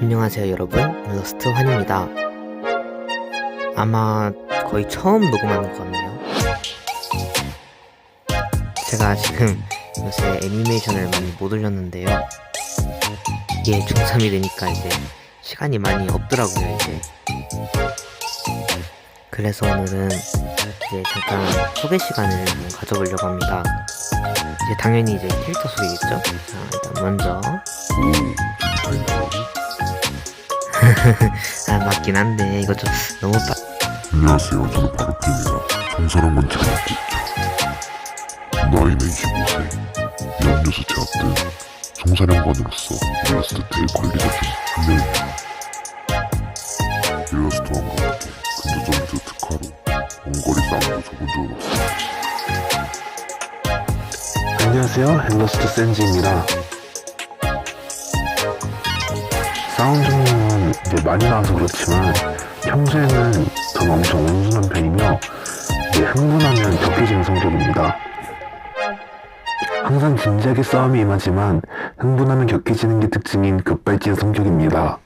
안녕하세요 여러분. 러스트 환입니다. 아마 거의 처음 녹음하는 것 같네요. 제가 지금 요새 애니메이션을 많이 못 올렸는데요. 이게 중3이 되니까 이제 시간이 많이 없더라고요 이제. 그래서 오늘은 이제 잠깐 소개 시간을 가져보려고 합니다. 이제 당연히 이제 캐릭터 소개겠죠? 자 일단 먼저 아 맞긴 한데 이거 좀 너무 빠... 안녕하세요. 저는 바로피입니다. 정사랑만 제압고 있죠. 나이는 25세. 연료소 제압된 총사령관으로서 일러스트의 관리자 중 한 명입니다. 일러스트왕과 함께 근두점프 특화로 원거리 싸움도 줘본 적은 없습니다. 안녕하세요. 헬러스트 센지입니다. 싸움 종류 는 이제 많이 나와서 그렇지만 평소에는 저는 엄청 온순한 편이며 이제 흥분하면 격해지는 성격입니다. 항상 진지하게 싸움이 임하지만 흥분하면 격해지는 게 특징인 급발진 성격입니다.